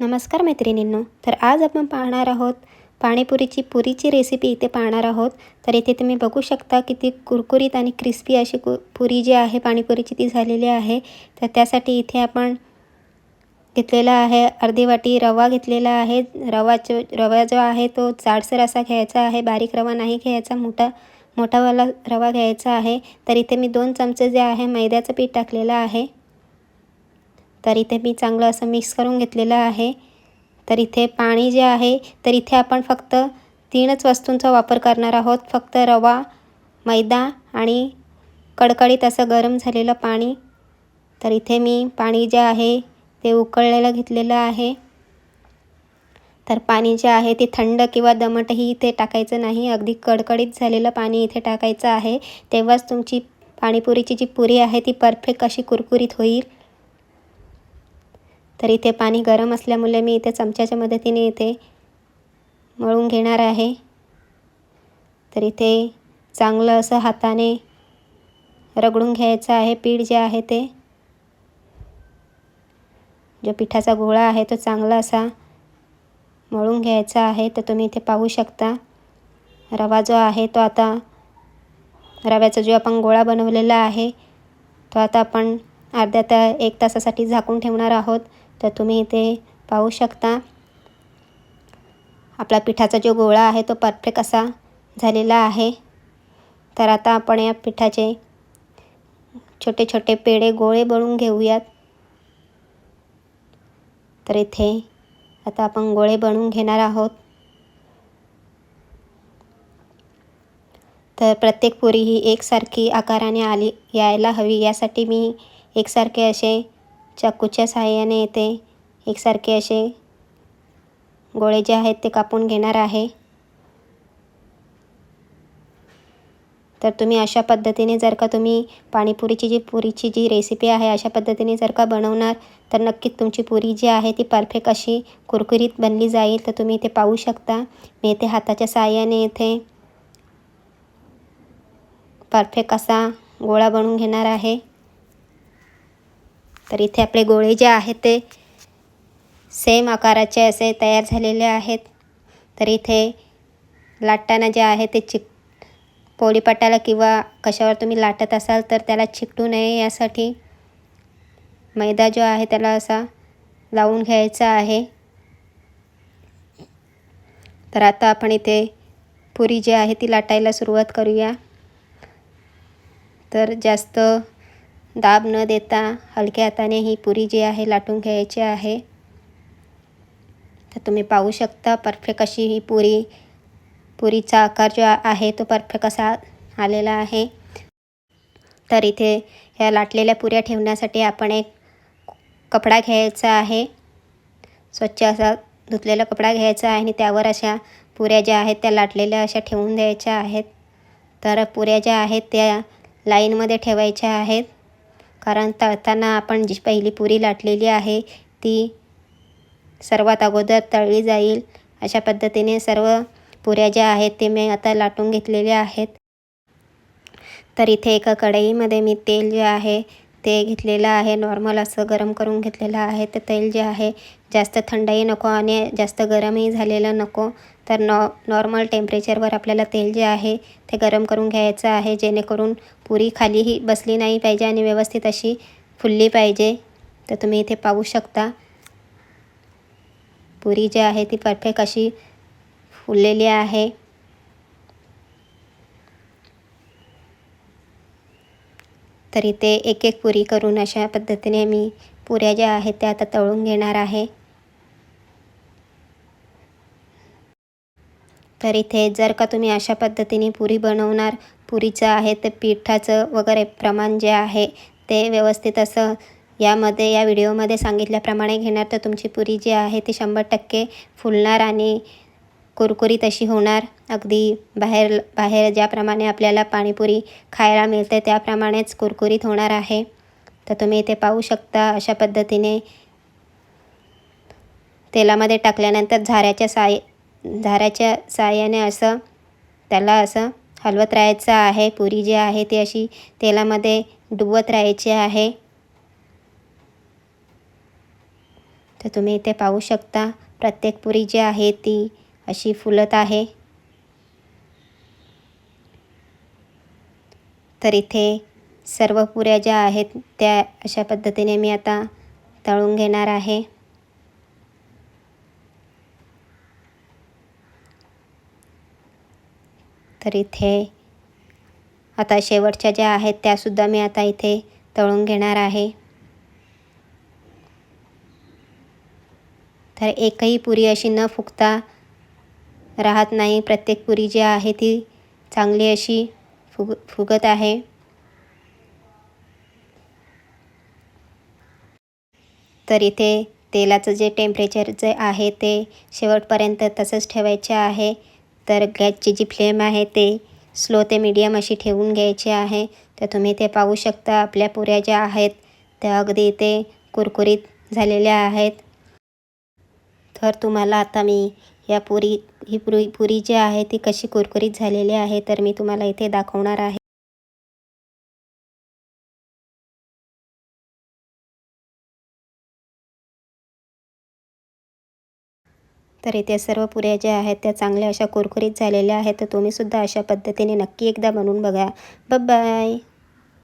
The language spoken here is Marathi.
नमस्कार मैत्रिणींनो तर आज आपण पाहणार आहोत पाणीपुरीची पुरीची रेसिपी इथे पाहणार आहोत. तर इथे तुम्ही बघू शकता की ती कुरकुरीत आणि क्रिस्पी अशी कु पुरी जी आहे पाणीपुरीची ती झालेली आहे. तर त्यासाठी इथे आपण घेतलेला आहे अर्धी वाटी रवा घेतलेला आहे. रवाचं रवा जो आहे तो जाडसर असा घ्यायचा आहे बारीक रवा नाही घ्यायचा मोठा मोठावाला रवा घ्यायचा आहे. तर इथे मी दोन चमचे जे आहे मैद्याचं पीठ टाकलेलं आहे. तर इथे मी चांगलं असं मिक्स करून घेतलेलं आहे. तर इथे पाणी जे आहे तर इथे आपण फक्त तीनच वस्तूंचा वापर करणार आहोत. फक्त रवा मैदा आणि कडकडीत असं गरम झालेलं पाणी. तर इथे मी पाणी जे आहे ते उकळलेलं घेतलेलं आहे. तर पाणी जे आहे ते थंड किंवा दमटही इथे टाकायचं नाही. अगदी कडकडीत झालेलं पाणी इथे टाकायचं आहे. तेव्हाच तुमची पाणीपुरीची जी पुरी आहे ती परफेक्ट अशी कुरकुरीत होईल. तर इथे पाणी गरम असल्यामुळे मी इथे चमच्याच्या मदतीने इथे मळून घेणार आहे. तर इथे चांगलं असं हाताने रगडून घ्यायचं आहे. पीठ जे आहे ते. जो पिठाचा गोळा आहे तो चांगला असा मळून घ्यायचा आहे. तर तुम्ही इथे पाहू शकता. रवा जो आहे तो आता रव्याचा जो आपण गोळा बनवलेला आहे तो आता आपण अर्ध्या त्या एक तासासाठी झाकून ठेवणार आहोत. तर तुम्ही इथे पाहू शकता. आपला पिठाचा जो गोळा आहे तो परफेक्ट असा झालेला आहे. तर आता आपण या पिठाचे छोटे छोटे पेढे गोळे बनवून घेऊयात. तर इथे आता आपण गोळे बनवून घेणार आहोत. तर प्रत्येक पुरी ही एकसारखी आकाराने आली यायला हवी. यासाठी मी एकसारखे असे चाकूच्या सहाय्याने येते. एकसारखे असे गोळे जे आहेत ते कापून घेणार आहे. तर तुम्ही अशा पद्धतीने जर का तुम्ही पाणीपुरीची जी पुरीची जी रेसिपी आहे अशा पद्धतीने जर का बनवणार तर नक्कीच तुमची पुरी जी आहे ती परफेक्ट अशी कुरकुरीत बनली जाईल. तर तुम्ही इथे पाहू शकता. मी इथे हाताच्या सहाय्याने इथे परफेक्ट असा गोळा बनवून घेणार आहे. तर इथे आपले गोळे जे आहेत ते सेम आकाराचे असे तयार झालेले आहेत. तर इथे लाटताना जे आहे ते चिक पोळीपाटाला किंवा कशावर तुम्ही लाटत असाल तर त्याला चिकटू नये यासाठी मैदा जो आहे त्याला असा लावून घ्यायचा आहे. तर आता आपण इथे पुरी जी आहे ती लाटायला सुरुवात करूया. तर जास्त दाब न देता हलक्या हाताने ही पुरी जी आहे लाटून घ्यायची आहे. तर तुम्ही पाहू शकता परफेक्ट अशी ही पुरी पुरीचा आकार जो आहे तो परफेक्ट असा आलेला आहे. तर इथे ह्या लाटलेल्या पुऱ्या ठेवण्यासाठी आपण एक कपडा घ्यायचा आहे. स्वच्छ असा धुतलेला कपडा घ्यायचा आहे आणि त्यावर अशा पुऱ्या ज्या आहेत त्या लाटलेल्या अशा ठेवून द्यायच्या आहेत. तर पुऱ्या ज्या आहेत त्या लाईनमध्ये ठेवायच्या आहेत. कारण तळताना आपण जी पहिली पुरी लाटलेली आहे ती सर्वात अगोदर तळली जाईल. अशा पद्धतीने सर्व पुऱ्या ज्या आहेत ते मी आता लाटून घेतलेल्या आहेत. तर इथे एका कढईमध्ये मी तेल जे आहे ते घेतलेलं आहे. नॉर्मल असं गरम करून घेतलेलं आहे. तर तेल जे आहे जास्त थंडही नको आणि जास्त गरमही झालेलं नको. तर नॉ नॉर्मल टेम्परेचरवर आपल्याला तेल जे आहे ते गरम करून घ्यायचं आहे. जेणेकरून पुरी खालीही बसली नाही पाहिजे आणि व्यवस्थित अशी फुलली पाहिजे. तर तुम्ही इथे पाहू शकता. पुरी जी आहे ती परफेक्ट अशी फुललेली आहे. तर इथे एक एक पुरी करून अशा पद्धतीने मी पुऱ्या ज्या आहेत त्या आता तळून घेणार आहे. तर इथे जर का तुम्ही अशा पद्धतीने पुरी बनवणार पुरीचं आहे तर पिठाचं वगैरे प्रमाण जे आहे ते व्यवस्थित असं यामध्ये या व्हिडिओमध्ये सांगितल्याप्रमाणे घेणार. तर तुमची पुरी जी आहे ती शंभर टक्के फुलणार आणि कुरकुरीत अशी होणार. अगदी बाहेर बाहेर ज्याप्रमाणे आपल्याला पाणीपुरी खायला मिळते त्याप्रमाणेच कुरकुरीत होणार आहे. तर तुम्ही इथे पाहू शकता अशा पद्धतीने तेलामध्ये टाकल्यानंतर झाऱ्याच्या साय धाराच्या साह्याने असं त्याला असं हलवत राहायचं आहे. पुरी जी आहे ती अशी तेलामध्ये डुबवत राहायची आहे. तर तुम्ही इथे पाहू शकता प्रत्येक पुरी जी आहे ती अशी फुलत आहे. तर इथे सर्व पुऱ्या ज्या आहेत त्या अशा पद्धतीने मी आता तळून घेणार आहे. तर इथे आता शेवटच्या ज्या आहेत त्यासुद्धा मी आता इथे तळून घेणार आहे. तर एकही पुरी अशी न फुगता राहत नाही. प्रत्येक पुरी जी आहे ती चांगली अशी फुग फुगत आहे. तर इथे तेलाचं जे टेम्परेचर जे आहे ते शेवटपर्यंत तसंच ठेवायचे आहे. तर गॅसची जी फ्लेम आहे ते स्लो ते मीडियम अशी ठेवून घ्यायची आहे. तर तुम्ही ते पाहू शकता आपल्या पुऱ्या ज्या आहेत त्या अगदी इथे कुरकुरीत झालेल्या आहेत. तर तुम्हाला आता मी या पुरी ही पुरी पुरी जी आहे ती कशी कुरकुरीत झालेली आहे तर मी तुम्हाला इथे दाखवणार आहे. तर इथे सर्व पुऱ्या ज्या आहेत त्या चांगल्या अशा कुरकुरीत झालेल्या आहेत तर तुम्हीसुद्धा अशा पद्धतीने नक्की एकदा बनवून बघा. बाय